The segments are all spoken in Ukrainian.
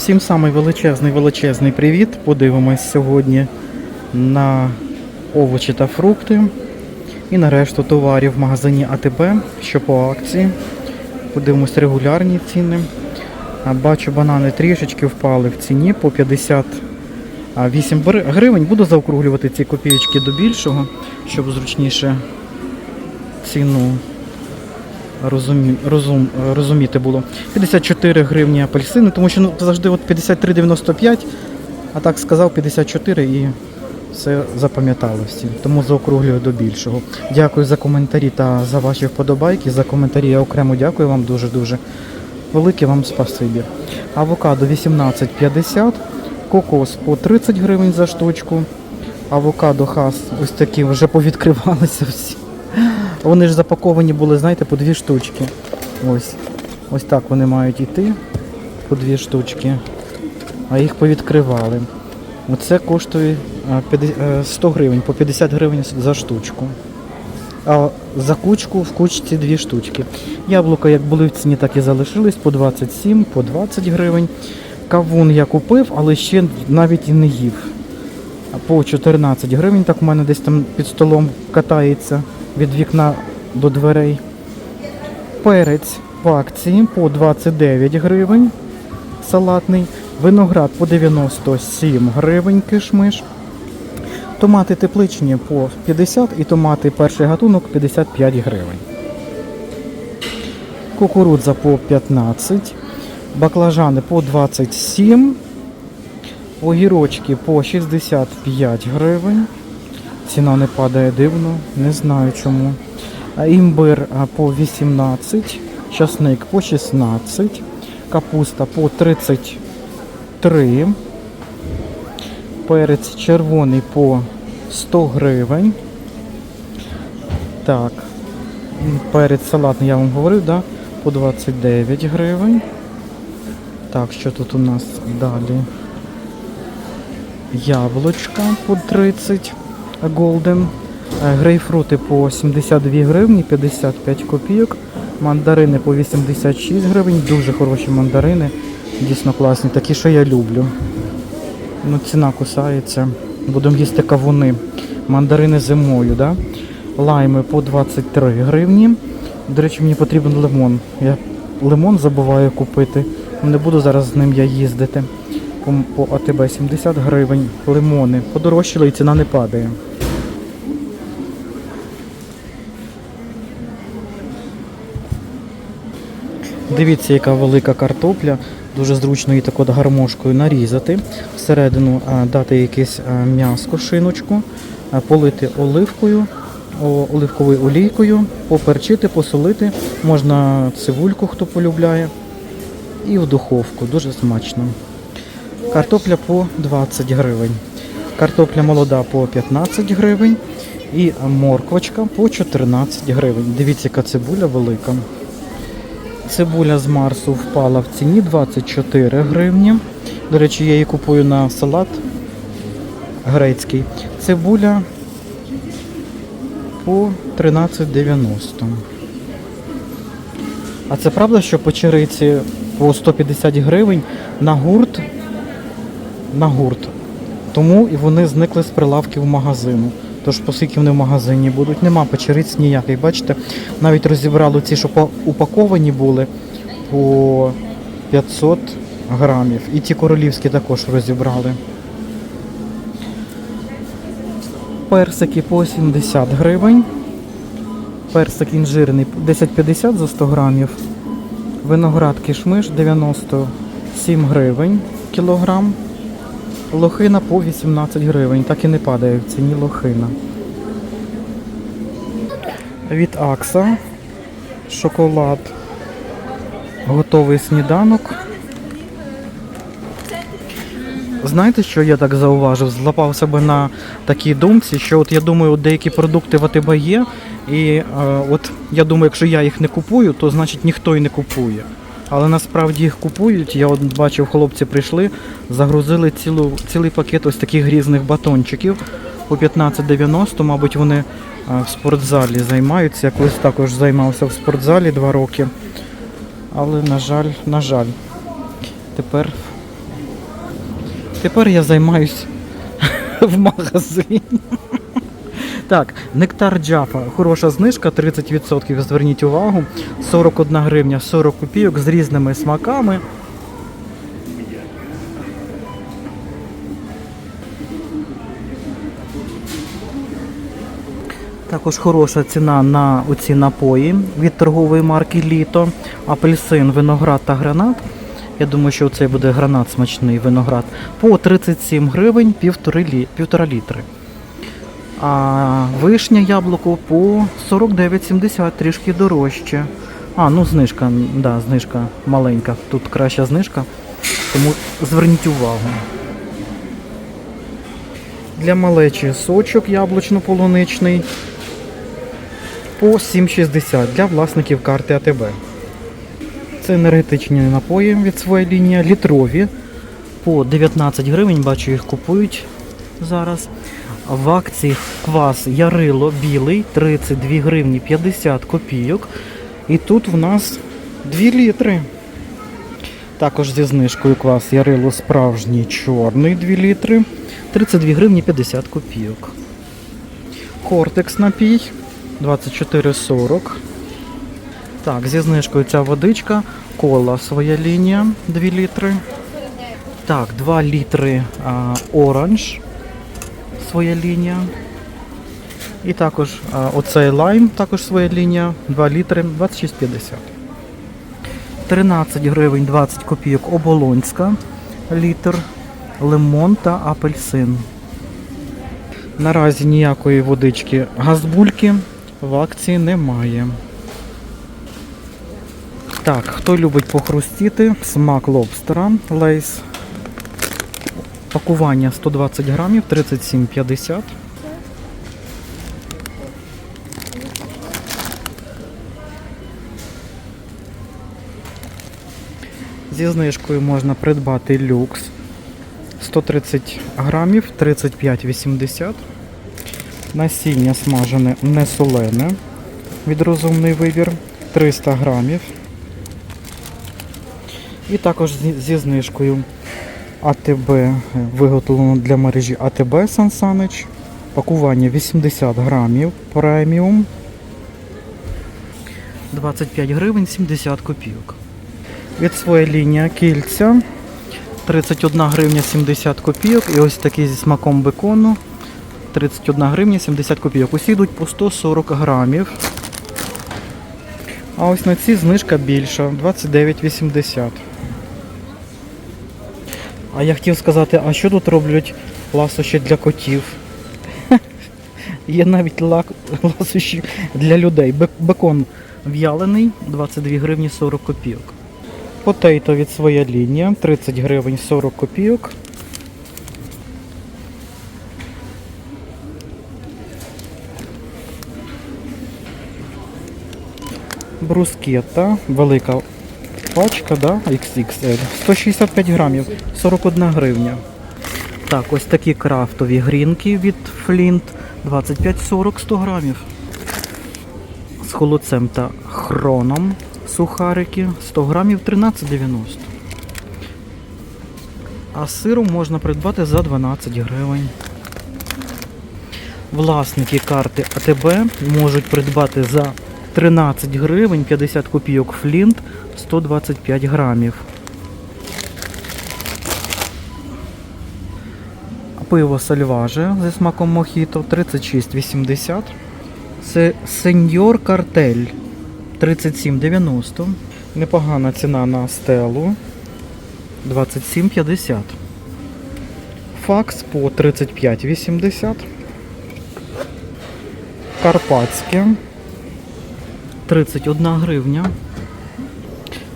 Всім самий величезний величезний привіт. Подивимось сьогодні на овочі та фрукти і на решту товарів в магазині АТБ, що по акції. Подивимось регулярні ціни. Бачу, банани трішечки впали в ціні по 58 гривень. Буду заокруглювати ці копійки до більшого, щоб зручніше ціну розумі, розум, розуміти було. 54 гривні апельсини, тому що ну, завжди от 53,95, а так сказав 54 і все запам'ятали всі. Тому заокруглюю до більшого. Дякую за коментарі та за ваші вподобайки. За коментарі я окремо дякую вам дуже-дуже. Велике вам спасибі. Авокадо 18,50, кокос по 30 гривень за штучку. Авокадо хас ось такі вже повідкривалися всі. Вони ж запаковані були, знаєте, по дві штучки. Ось. Ось так вони мають йти. По дві штучки. А їх повідкривали. Оце коштує а, 50 е, 100 гривень, по 50 гривень за штучку. А за кучку в кучці дві штучки. Яблука, як були в ціні, так і залишились по 27, по 20 гривень. Кавун я купив, але ще навіть і не їв. По 14 гривень, так у мене десь там під столом катається від вікна до дверей. Перець в акції по 29 гривень. Салатний. Виноград по 97 гривень кишмиш. Томати тепличні по 50 і томати перший гатунок 55 гривень. Кукурудза по 15, баклажани по 27, огірочки по 65 гривень. Ціна не падає дивно, не знаю чому. Імбир по 18, часник по 16, капуста по 33, перець червоний по 100 гривень. Так, перець салатний я вам говорив, да? по 29 гривень. Так, що тут у нас далі? Яблучка по 30 Golden. Е, Грейпфрути по 72 гривні, 55 копійок. Мандарини по 86 гривень. Дуже хороші мандарини. Дійсно класні. Такі, що я люблю. Ну, ціна кусається. Будемо їсти кавуни. Мандарини зимою, да? Лайми по 23 гривні. До речі, мені потрібен лимон. Я лимон забуваю купити. Не буду зараз з ним я їздити. По, АТБ 70 гривень. Лимони. Подорожчали і ціна не падає. Дивіться, яка велика картопля. Дуже зручно її так от гармошкою нарізати. Всередину дати якесь м'яско, шиночку, полити оливкою, оливковою олійкою, поперчити, посолити. Можна цивульку, хто полюбляє. І в духовку. Дуже смачно. Картопля по 20 гривень. Картопля молода по 15 гривень. І морквочка по 14 гривень. Дивіться, яка цибуля велика. Цибуля з Марсу впала в ціні 24 гривні. До речі, я її купую на салат грецький. Цибуля по 13,90. А це правда, що печериці по 150 гривень на гурт? На гурт. Тому і вони зникли з прилавків магазину. Тож, оскільки вони в магазині будуть, нема печериць ніяких. Бачите, навіть розібрали ці, що упаковані були по 500 грамів. І ті королівські також розібрали. Персики по 70 гривень. Персик інжирний 10,50 за 100 грамів. Виноград кишмиш 97 гривень кілограм. Лохина по 18 гривень. Так і не падає в ціні лохина. Від Акса шоколад. Готовий сніданок. Знаєте, що я так зауважив? Злапав себе на такій думці, що от я думаю, от деякі продукти в АТБ є, і е, от я думаю, якщо я їх не купую, то значить ніхто і не купує. Але насправді їх купують. Я от бачив, хлопці прийшли, загрузили цілу, цілий пакет ось таких різних батончиків по 15,90. Мабуть, вони е, в спортзалі займаються. Я колись також займався в спортзалі два роки. Але, на жаль, на жаль, тепер Тепер я займаюсь в магазині. Так, нектар Джафа. Хороша знижка, 30%. Зверніть увагу. 41 гривня 40 копійок з різними смаками. Також хороша ціна на оці напої від торгової марки Літо, апельсин, виноград та гранат. Я думаю, що це буде гранат смачний виноград. По 37 гривень півтора літри. А вишня яблуко по 49,70, трішки дорожче. А, ну знижка, да, знижка маленька. Тут краща знижка, тому зверніть увагу. Для малечі сочок яблучно-полуничний по 7,60 для власників карти АТБ. Це енергетичні напої від своєї лінії, літрові по 19 гривень, бачу, їх купують зараз. В акції квас Ярило білий 32 гривні 50 копійок. І тут в нас 2 літри. Також зі знижкою квас Ярило справжній чорний 2 літри 32 гривні 50 копійок. Хортекс напій 24,40. Так, зі знижкою ця водичка, кола своя лінія 2 літри. Так, 2 літри а, оранж своя лінія. І також оцей лайм, також своя лінія, 2 літри 26,50. 13 гривень 20 копійок оболонська літр, лимон та апельсин. Наразі ніякої водички газбульки в акції немає. Так, хто любить похрустіти, смак лобстера, лейс. Пакування 120 грамів, 37,50. Зі знижкою можна придбати люкс 130 грамів, 35,80. Насіння смажене не солене від розумний вибір 300 грамів. І також зі- знижкою АТБ виготовлено для мережі АТБ Сан Санич. Пакування 80 грамів преміум. 25 гривень 70 копійок. Від своєї лінії кільця 31 гривня 70 копійок. І ось такий зі смаком бекону 31 гривня 70 копійок. Усі йдуть по 140 грамів. А ось на ці знижка більша 29,80. А я хотів сказати, а що тут роблять ласощі для котів? Є навіть лак- ласощі для людей. Бекон в'ялений 22 гривні 40 копійок. Потейто від своя лінія 30 гривень 40 копійок. Брускетта, велика пачка, да? XXL. 165 грамів, 41 гривня. Так, ось такі крафтові грінки від Flint 25-40 100 грамів. З холодцем та хроном сухарики 100 грамів 13,90. А з сиром можна придбати за 12 гривень. Власники карти АТБ можуть придбати за 13 гривень 50 копійок флінт 125 грамів. Пиво сальваже зі смаком мохіто 36,80. Це сеньор картель 37,90. Непогана ціна на стелу 27,50. Факс по 35,80. Карпатське 31 гривня.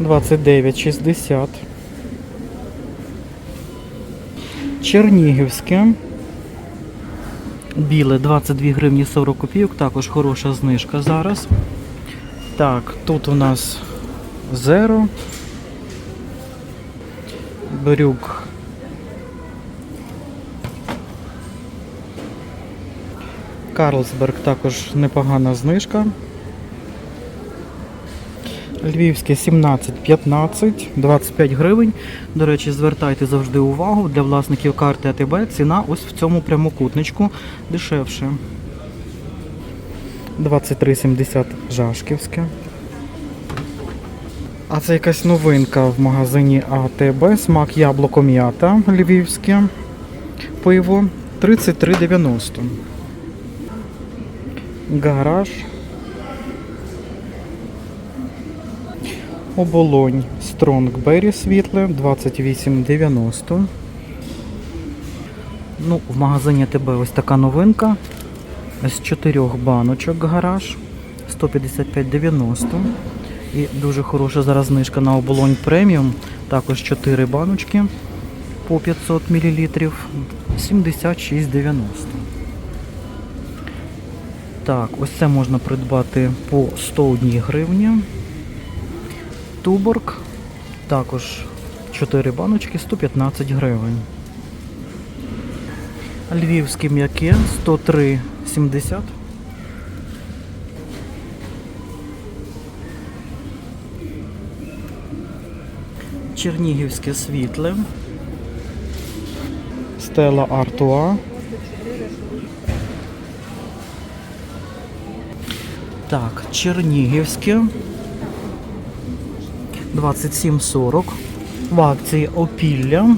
29,60. Чернігівське. Біле 22 гривні 40 копійок. Також хороша знижка зараз. Так, тут у нас зеро. Брюк. Карлсберг також непогана знижка. Львівське 17,15, 25 гривень. До речі, звертайте завжди увагу для власників карти АТБ. Ціна ось в цьому прямокутничку дешевше. 23,70 Жашківське. А це якась новинка в магазині АТБ. Смак яблуко м'ята львівське пиво 33,90. Гараж. Оболонь Стронгбері світле 28,90. Ну, в магазині АТБ ось така новинка. З чотирьох баночок гараж 155,90. І дуже хороша зараз знижка на оболонь преміум. Також 4 баночки по 500 мл 76,90. Так, ось це можна придбати по 101 гривні. Туборг. Також 4 баночки 115 гривень. Львівське м'яке 103,70. Чернігівське світле. Стела Артуа. Так, Чернігівське. 27,40. В акції опілля.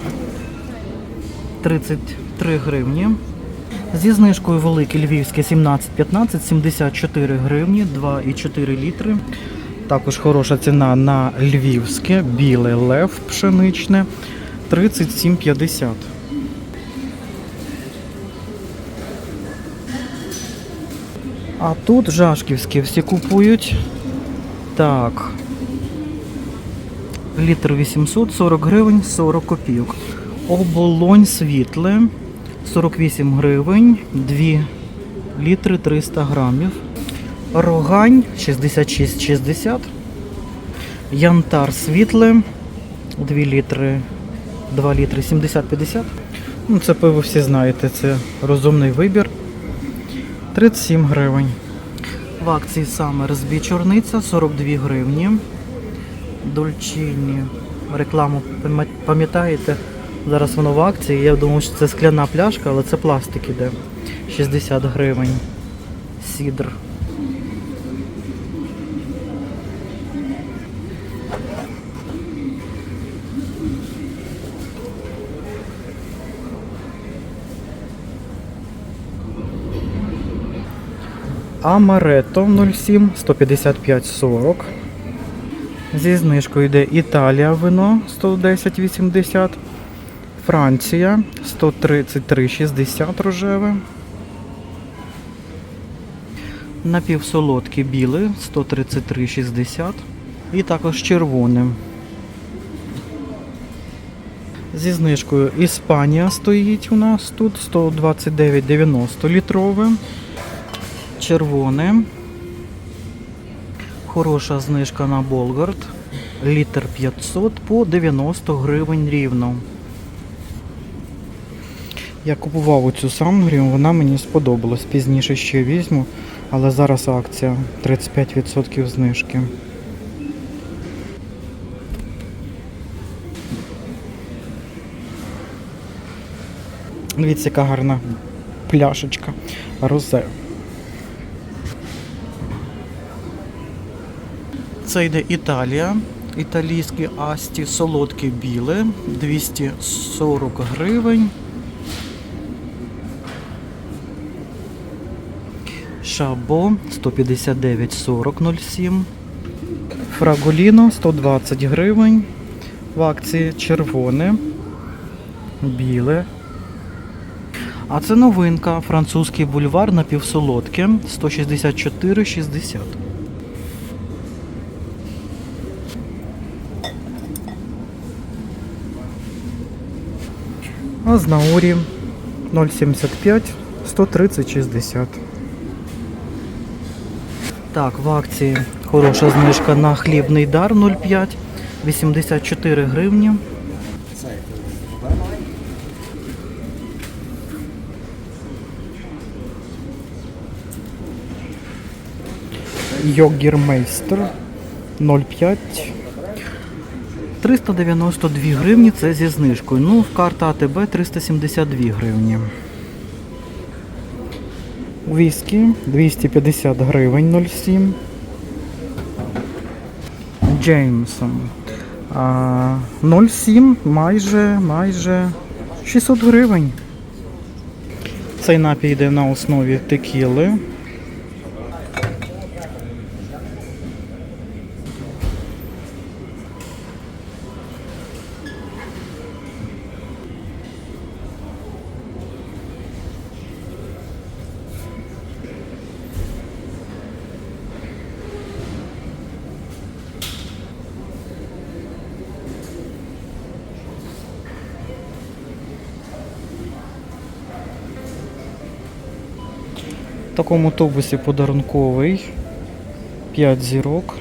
33 гривні. Зі знижкою велике львівське 17,15, 74 гривні, 2,4 літри. Також хороша ціна на львівське, біле лев пшеничне 37,50. А тут жашківські всі купують. Так. Літр 800, 40 гривень, 40 копійок. Оболонь світле 48 гривень, 2 літри 300 грамів. Рогань 66,60. Янтар світле 2 літри 2 літри 70-50. Ну, це пиво всі знаєте, це розумний вибір. 37 гривень. В акції Summersby чорниця 42 гривні. Дольчині. Рекламу пам'ятаєте? Зараз воно в акції. Я думаю, що це скляна пляшка, але це пластик іде. 60 гривень. Сідр. Амаретто 07 155,40. Зі знижкою йде Італія вино 110,80. Франція 133,60 рожеве. Напівсолодке біле 133,60. І також червоне. Зі знижкою Іспанія стоїть у нас тут 129,90 літрове. Червоне. Хороша знижка на Болгард. Літр 500 по 90 гривень рівно. Я купував оцю Сангрію, вона мені сподобалась. Пізніше ще візьму, але зараз акція 35% знижки. Дивіться, яка гарна пляшечка розе. Це йде Італія. Італійські асті солодке біле 240 гривень. Шабо 159,40,07. Фраголіно 120 гривень. В акції червоне, біле. А це новинка. Французький бульвар напівсолодке 164,60. А з Наурі 0,75 130,60. Так, в акції хороша знижка на хлібний дар 0,5 84 гривні. Йогермейстер 0,5. 392 гривні це зі знижкою. Ну, карта АТБ 372 гривні. Віскі 250 гривень 0,7. Джеймсон. 0,7 майже, майже 600 гривень. Цей напій йде на основі текіли. Такому тубусі подарунковий. 5 зірок.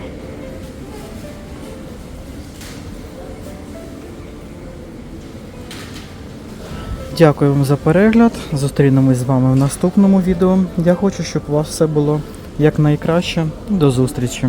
Дякую вам за перегляд. Зустрінемось з вами в наступному відео. Я хочу, щоб у вас все було якнайкраще. До зустрічі!